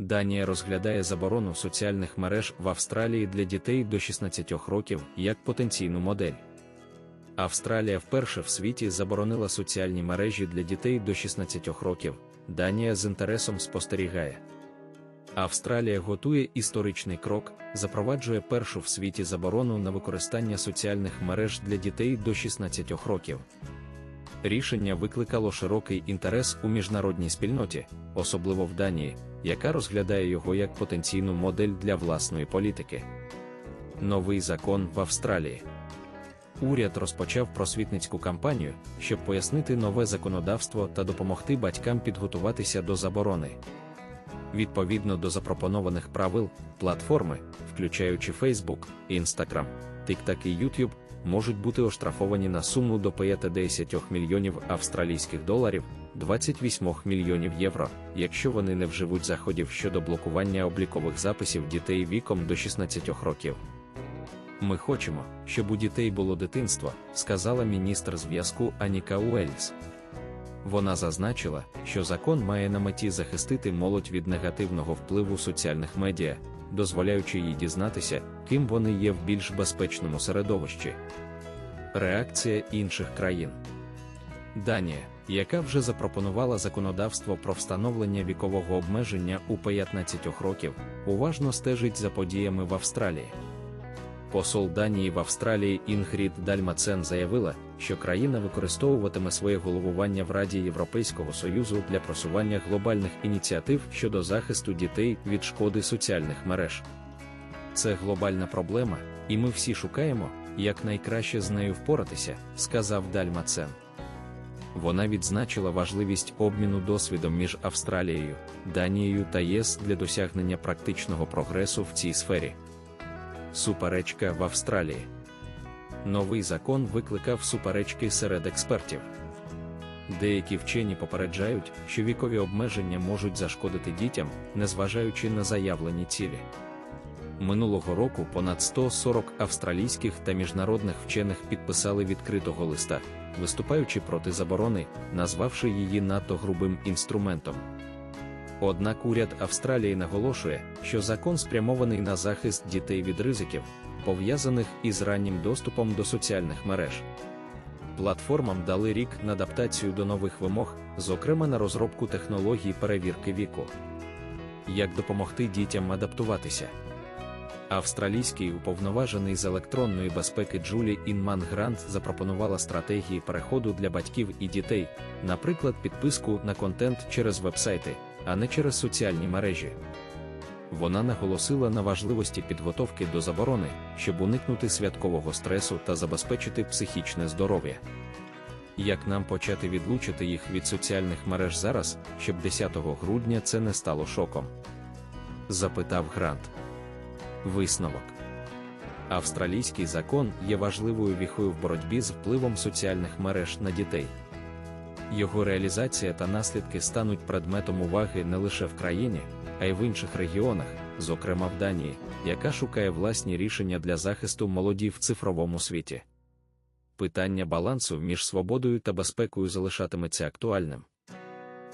Данія розглядає заборону соціальних мереж в Австралії для дітей до 16 років як потенційну модель. Австралія вперше в світі заборонила соціальні мережі для дітей до 16 років. Данія з інтересом спостерігає. Австралія готує історичний крок, запроваджує першу в світі заборону на використання соціальних мереж для дітей до 16 років. Рішення викликало широкий інтерес у міжнародній спільноті, особливо в Данії, яка розглядає його як потенційну модель для власної політики. Новий закон в Австралії. Уряд розпочав просвітницьку кампанію, щоб пояснити нове законодавство та допомогти батькам підготуватися до заборони. Відповідно до запропонованих правил, платформи, включаючи Facebook, Instagram, TikTok і YouTube, можуть бути оштрафовані на суму до 50 мільйонів австралійських доларів, 28 мільйонів євро, якщо вони не вживуть заходів щодо блокування облікових записів дітей віком до 16 років. Ми хочемо, щоб у дітей було дитинство, сказала міністр зв'язку Аніка Уельс. Вона зазначила, що закон має на меті захистити молодь від негативного впливу соціальних медіа, дозволяючи їй дізнатися, ким вони є в більш безпечному середовищі. Реакція інших країн Данія, яка вже запропонувала законодавство про встановлення вікового обмеження у 15 років, уважно стежить за подіями в Австралії. Посол Данії в Австралії Інгрід Дальмацен заявила, що країна використовуватиме своє головування в Раді Європейського Союзу для просування глобальних ініціатив щодо захисту дітей від шкоди соціальних мереж. Це глобальна проблема, і ми всі шукаємо, як найкраще з нею впоратися, сказав Дальмацен. Вона відзначила важливість обміну досвідом між Австралією, Данією та ЄС для досягнення практичного прогресу в цій сфері. Суперечка в Австралії. Новий закон викликав суперечки серед експертів. Деякі вчені попереджають, що вікові обмеження можуть зашкодити дітям, незважаючи на заявлені цілі. Минулого року понад 140 австралійських та міжнародних вчених підписали відкритого листа, виступаючи проти заборони, назвавши її надто грубим інструментом. Однак уряд Австралії наголошує, що закон спрямований на захист дітей від ризиків, пов'язаних із раннім доступом до соціальних мереж. Платформам дали рік на адаптацію до нових вимог, зокрема на розробку технологій перевірки віку. Як допомогти дітям адаптуватися? Австралійський уповноважений з електронної безпеки Джулі Інман Грант запропонувала стратегії переходу для батьків і дітей, наприклад, підписку на контент через вебсайти, а не через соціальні мережі. Вона наголосила на важливості підготовки до заборони, щоб уникнути святкового стресу та забезпечити психічне здоров'я. Як нам почати відлучити їх від соціальних мереж зараз, щоб 10 грудня це не стало шоком? запитав Грант. Висновок. Австралійський закон є важливою віхою в боротьбі з впливом соціальних мереж на дітей. Його реалізація та наслідки стануть предметом уваги не лише в країні, а й в інших регіонах, зокрема в Данії, яка шукає власні рішення для захисту молоді в цифровому світі. Питання балансу між свободою та безпекою залишатиметься актуальним.